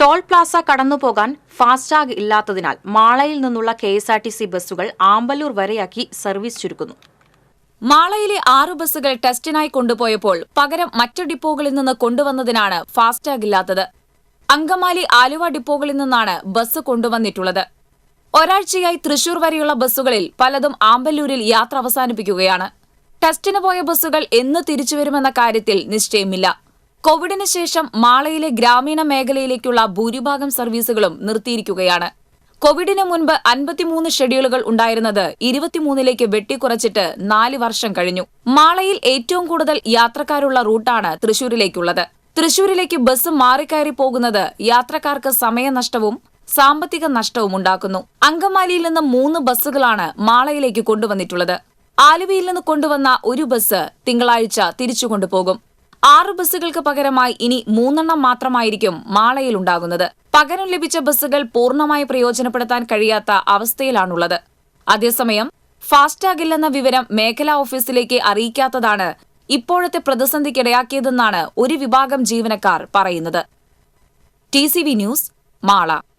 Toll Plaza കടന്നുപോകാൻ FASTag ഇല്ലാത്തതിനാൽ മാളയിൽ നിന്നുള്ള K S R T C ബസ്സുകൾ ആമ്പല്ലൂർ വരെയാക്കി സർവീസ് ചുരുക്കുന്നു. മാളയിലെ ആറ് ബസ്സുകൾ ടെസ്റ്റിനായി കൊണ്ടുപോയപ്പോൾ പകരം മറ്റു ഡിപ്പോകളിൽ നിന്ന് കൊണ്ടുവന്നതിനാണ് ഫാസ്ടാഗ് ഇല്ലാത്തത്. അങ്കമാലി ആലുവ ഡിപ്പോകളിൽ നിന്നാണ് ബസ് കൊണ്ടുവന്നിട്ടുള്ളത്. ഒരാഴ്ചയായി തൃശൂർ വരെയുള്ള ബസ്സുകളിൽ പലതും ആമ്പല്ലൂരിൽ യാത്ര അവസാനിപ്പിക്കുകയാണ്. ടെസ്റ്റിന് പോയ ബസ്സുകൾ എന്ന് തിരിച്ചുവരുമെന്ന കാര്യത്തിൽ നിശ്ചയമില്ല. കോവിഡിന് ശേഷം മാളയിലെ ഗ്രാമീണ മേഖലയിലേക്കുള്ള ഭൂരിഭാഗം സർവീസുകളും നിർത്തിയിരിക്കുകയാണ്. കോവിഡിന് മുൻപ് അൻപത്തിമൂന്ന് ഷെഡ്യൂളുകൾ ഉണ്ടായിരുന്നത് ഇരുപത്തിമൂന്നിലേക്ക് വെട്ടിക്കുറച്ചിട്ട് നാല് വർഷം കഴിഞ്ഞു. മാളയിൽ ഏറ്റവും കൂടുതൽ യാത്രക്കാരുള്ള റൂട്ടാണ് തൃശൂരിലേക്കുള്ളത്. തൃശൂരിലേക്ക് ബസ് മാറിക്കയറി പോകുന്നത് യാത്രക്കാർക്ക് സമയനഷ്ടവും സാമ്പത്തിക നഷ്ടവും ഉണ്ടാക്കുന്നു. അങ്കമാലിയിൽ നിന്ന് മൂന്ന് ബസ്സുകളാണ് മാളയിലേക്ക് കൊണ്ടുവന്നിട്ടുള്ളത്. ആലുവയിൽ നിന്ന് കൊണ്ടുവന്ന ഒരു ബസ് തിങ്കളാഴ്ച തിരിച്ചു കൊണ്ടുപോകും. ആറ് ബസ്സുകൾക്ക് പകരമായി ഇനി മൂന്നെണ്ണം മാത്രമായിരിക്കും മാളയിൽ ഉണ്ടാകുന്നത് പകരം ലഭിച്ച ബസ്സുകൾ പൂർണമായി പ്രയോജനപ്പെടുത്താൻ കഴിയാത്ത അവസ്ഥയിലാണുള്ളത്. അതേസമയം ഫാസ്റ്റാഗ് ഇല്ലെന്ന വിവരം മേഖലാ ഓഫീസിലേക്ക് അറിയിക്കാത്തതാണ് ഇപ്പോഴത്തെ പ്രതിസന്ധിക്കിടയാക്കിയതെന്നാണ് ഒരു വിഭാഗം ജീവനക്കാർ പറയുന്നത്. T news Mala.